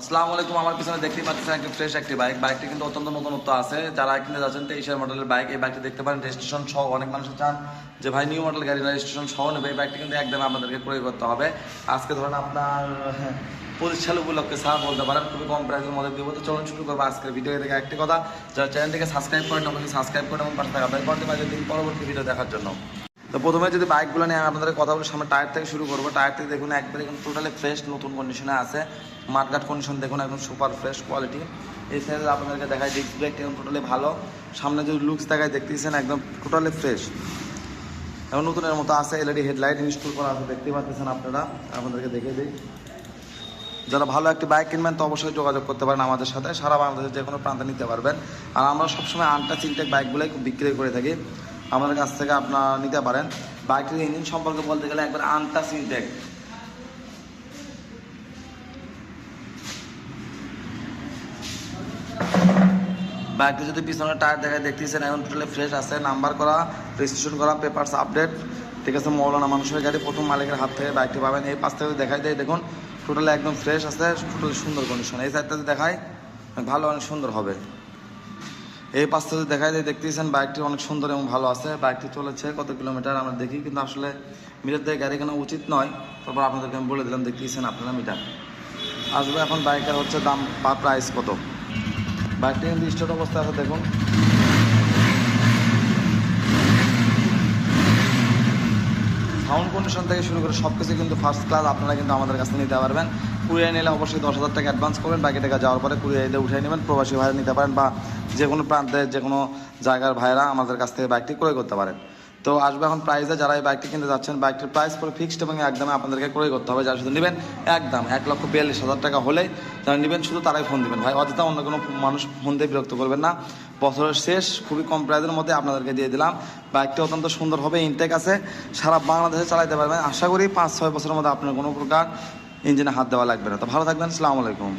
আসসালামু আলাইকুম আমার পিছনে দেখতেই পাচ্ছেন একটা ফ্রেশ একটি বাইক বাইকটি কিন্তু অত্যন্ত নতুনত্ব আছে। যারা কিনে যাচ্ছেন তেইশের মডেলের বাইক এই বাইকটি দেখতে পারেন রেজিস্ট্রেশন সহ অনেক মানুষ চান যে ভাই নিউ মডেল গাড়ি রেজিস্ট্রেশন সহ নেবে। এই বাইকটি কিন্তু একদম আপনাদেরকে ক্রয় করতে হবে। আজকে ধরেন আপনার হ্যাঁ, পঁচিশ সাল উপলক্ষে স্যার বলতে পারেন খুবই কম প্রাইসের মধ্যে দিব। তো চলুন শুরু করব আজকের ভিডিও থেকে একটি কথা যারা চ্যানেলটিকে সাবস্ক্রাইব করেন অবশ্যই সাবস্ক্রাইব করেন এবং পাশে থাকা বেল বাজিয়ে দিন পরবর্তী ভিডিও দেখার জন্য। তো প্রথমে যদি বাইকগুলো নিয়ে আমি আপনাদের কথা বলি, সামনে টায়ার থেকে শুরু করব। টায়ার থেকে দেখুন, একবারে কিন্তু টোটালি ফ্রেশ নতুন কন্ডিশনে আছে। মাঠঘাট কন্ডিশন দেখুন, একদম সুপার ফ্রেশ কোয়ালিটি সাইডে আপনাদেরকে দেখায় ডিস্ক ব্রেক একদম টোটালি ভালো। সামনে যদি লুকস দেখায় দেখতেছেন, একদম টোটালি ফ্রেশ এবং নতুনের মতো আছে এলইডি হেডলাইট ইনস্টল করা আছে, দেখতে পাচ্ছেন আপনারা। আপনাদেরকে দেখে দিই। যারা ভালো একটি বাইক কিনবেন, তো অবশ্যই যোগাযোগ করতে পারেন আমাদের সাথে। সারা বাংলাদেশের যে কোনো প্রান্তে নিতে পারবেন। আর আমরা সবসময় আনটা চিনটেক বাইকগুলোই বিক্রি করে থাকি। আমাদের কাছ থেকে আপনারা নিতে পারেন। বাইকটির ইঞ্জিন সম্পর্কে বলতে গেলে একবার আনটা চিনটেক বাইকটি যদি পিছনে টায়ার দেখায় দেখতেছেন, এখন টোটালি ফ্রেশ আছে। নাম্বার করা রেজিস্ট্রেশন করা পেপারস আপডেট ঠিক আছে, মৌলানা মানুষের গাড়ি প্রথম মালিকের হাত থেকে বাইকটি পাবেন। এই পাশ থেকে দেখাই দেয়, দেখুন টোটালি একদম ফ্রেশ আছে টোটালি সুন্দর কন্ডিশন এই সাইডটাতে দেখায়, ভালো, অনেক সুন্দর হবে। এই পাশ থেকে দেখাই দেয় দেখতেছেন বাইকটি অনেক সুন্দর এবং ভালো আছে। বাইকটি চলেছে কত কিলোমিটার আমরা দেখি, কিন্তু আসলে মিটার দিয়ে গাড়ি কেনা উচিত নয়। তারপর আপনাদেরকে আমি বলে দিলাম, দেখতেছেন আপনারা মিটার। আসবে এখন বাইকের হচ্ছে দাম বা প্রাইস কত। বাইকটি কিন্তু স্টার্ট অবস্থায় আছে, দেখুন। সাউন্ড কন্ডিশন থেকে শুরু করে সব কিছু কিন্তু ফার্স্ট ক্লাস আপনারা কিন্তু আমাদের কাছে নিতে পারবেন। কুড়িয়ে নিলে অবশ্যই দশ হাজার টাকা অ্যাডভান্স করবেন, বাকি টাকা যাওয়ার পরে কুড়িয়ে উঠে নেবেন, প্রবাসী ভাড়া নিতে পারেন বা যে কোনো প্রান্তে যে কোনো জায়গার ভাইরা আমাদের কাছ থেকে বাইকটি ক্রয় করতে পারেন। তো আসবে এখন প্রাইসে যারা এই বাইকটি কিনতে যাচ্ছেন বাইকটির প্রাইস পুরো ফিক্সড এবং একদমে আপনাদেরকে ক্রয় করতে হবে। যারা শুধু নেবেন, একদম এক লক্ষ বিয়াল্লিশ হাজার টাকা হলেই যারা নেবেন, শুধু তারাই ফোন দিবেন। ভাই, অযথা অন্য কোনো মানুষ ফোন দিয়ে বিরক্ত করবেন না। বছরের শেষ, খুবই কম প্রাইসের মধ্যে আপনাদেরকে দিয়ে দিলাম। বাইকটি অত্যন্ত সুন্দর হবে ইনটেক আছে। সারা বাংলাদেশে চালাতে পারবেন। আশা করি পাঁচ, ছয় বছরের মধ্যে আপনার কোনো প্রকার ইঞ্জিনে হাত দেওয়া লাগবে না। তো ভালো থাকবেন, আসসালামু আলাইকুম।